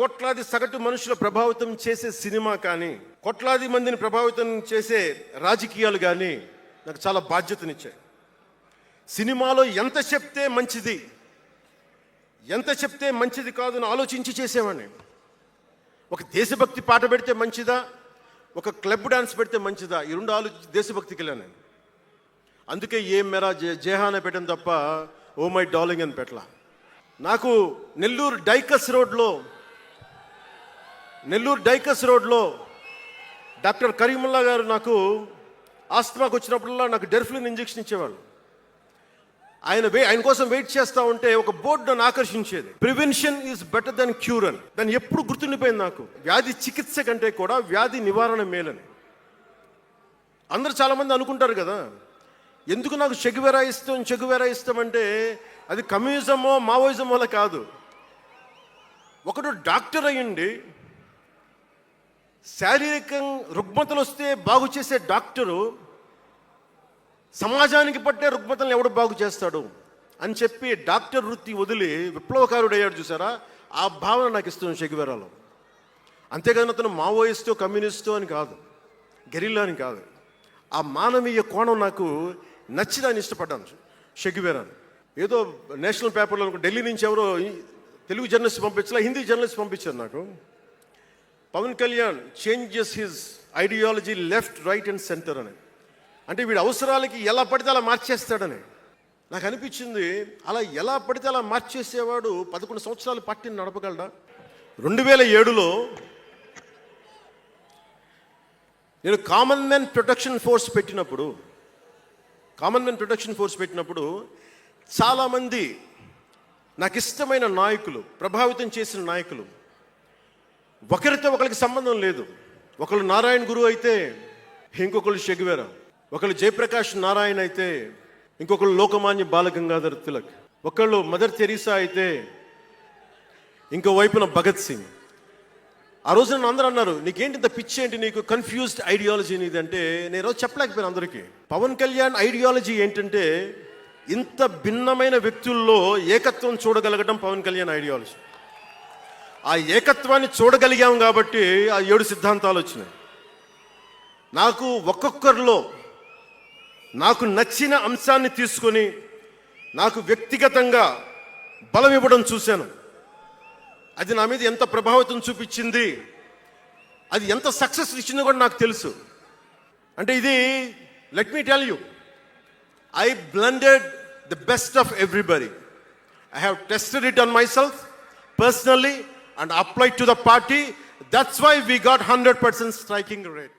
కోట్లాది సగటు మనుషుల ప్రభావితం చేసే సినిమా కానీ కోట్లాది మందిని ప్రభావితం చేసే రాజకీయాలు కానీ నాకు చాలా బాధ్యతనిచ్చాయి. సినిమాలో ఎంత చెప్తే మంచిది ఎంత చెప్తే మంచిది కాదు అని ఆలోచించి చేసేవాడిని. ఒక దేశభక్తి పాట పెడితే మంచిదా ఒక క్లబ్ డాన్స్ పెడితే మంచిదా? ఈ రెండు ఆలోచించి దేశభక్తికి వెళ్ళాను నేను. అందుకే ఏం మెరా జే జేహాన పెట్టాను తప్ప ఓ మై డాలింగ్ అని పెట్టలా. నాకు నెల్లూరు డైకస్ రోడ్లో నెల్లూరు డైకస్ రోడ్లో డాక్టర్ కరీముల్లా గారు నాకు ఆస్తమాకు వచ్చినప్పుడల్లా నాకు డెర్ఫ్లిన్ ఇంజెక్షన్ ఇచ్చేవాళ్ళు ఆయన వే ఆయన కోసం వెయిట్ చేస్తా ఉంటే ఒక బోర్డు నన్ను ఆకర్షించేది. Prevention is better than cure అని. దాన్ని ఎప్పుడు గుర్తుండిపోయింది నాకు. వ్యాధి చికిత్స కంటే కూడా వ్యాధి నివారణ మేలని. అందరూ చాలామంది అనుకుంటారు కదా ఎందుకు నాకు చెగువెరా ఇష్టం చెగువెరా ఇష్టం అంటే అది కమ్యూనిజమో మావోయిజమో కాదు. ఒకడు డాక్టర్ అయ్యండి శారీరకం రుగ్మతలు వస్తే బాగు చేసే డాక్టరు సమాజానికి పట్టే రుగ్మతలను ఎవడు బాగు చేస్తాడు అని చెప్పి డాక్టర్ వృత్తి వదిలి విప్లవకారుడయ్యాడు చూసారా? ఆ భావన నాకు ఇస్తుంది షెగివెరాలో అంతేకాదు అతను మావోయిస్టో కమ్యూనిస్టో అని కాదు గెరిల్లా అని కాదు. ఆ మానవీయ కోణం నాకు నచ్చి దాన్ని ఇష్టపడ్డాను షెగివెరాని ఏదో నేషనల్ పేపర్లో ఢిల్లీ నుంచి ఎవరో తెలుగు జర్నలిస్ట్ పంపించలా హిందీ జర్నలిస్ట్ పంపించారు నాకు. Pawan Kalyan changes his ideology left right and centre అని. అంటే వీడి అవసరాలకి ఎలా పడితే అలా మార్చేస్తాడని. నాకు అనిపించింది అలా ఎలా పడితే అలా మార్చేసేవాడు పదకొండు సంవత్సరాలు పార్టీని నడపగలడా? రెండు వేల ఏడులో నేను కామన్ మెన్ ప్రొటెక్షన్ ఫోర్స్ పెట్టినప్పుడు కామన్ మెన్ ప్రొటెక్షన్ ఫోర్స్ పెట్టినప్పుడు చాలామంది నాకు ఇష్టమైన నాయకులు ప్రభావితం చేసిన నాయకులు ఒకరితో ఒకరికి సంబంధం లేదు. ఒకళ్ళు నారాయణ గురువు అయితే ఇంకొకళ్ళు షెగువేరా ఒకళ్ళు జయప్రకాష్ నారాయణ అయితే ఇంకొకళ్ళు లోకమాన్య బాలగంగాధర్ తిలక్. ఒకళ్ళు మదర్ తెరీసా అయితే ఇంకో వైపున భగత్ సింగ్. ఆ రోజు నన్ను అందరూ అన్నారు నీకేంటి ఇంత పిచ్చి ఏంటి నీకు? కన్ఫ్యూజ్డ్ ఐడియాలజీ నీది. అంటే నేను రోజు చెప్పలేకపోయాను అందరికీ. పవన్ కళ్యాణ్ ఐడియాలజీ ఏంటంటే ఇంత భిన్నమైన వ్యక్తుల్లో ఏకత్వం చూడగలగడం పవన్ కళ్యాణ్ ఐడియాలజీ ఆ ఏకత్వాన్ని చూడగలిగాం కాబట్టి ఆ ఏడు సిద్ధాంతాలు వచ్చినాయి. నాకు ఒక్కొక్కరిలో నాకు నచ్చిన అంశాన్ని తీసుకొని నాకు వ్యక్తిగతంగా బలం ఇవ్వడం చూశాను. అది నా మీద ఎంత ప్రభావితం చూపించింది అది ఎంత సక్సెస్ ఇచ్చిందో కూడా నాకు తెలుసు. అంటే ఇది let me tell you I blended the best of everybody I have tested it on myself personally and applied to the party. That's why we got 100% striking rate.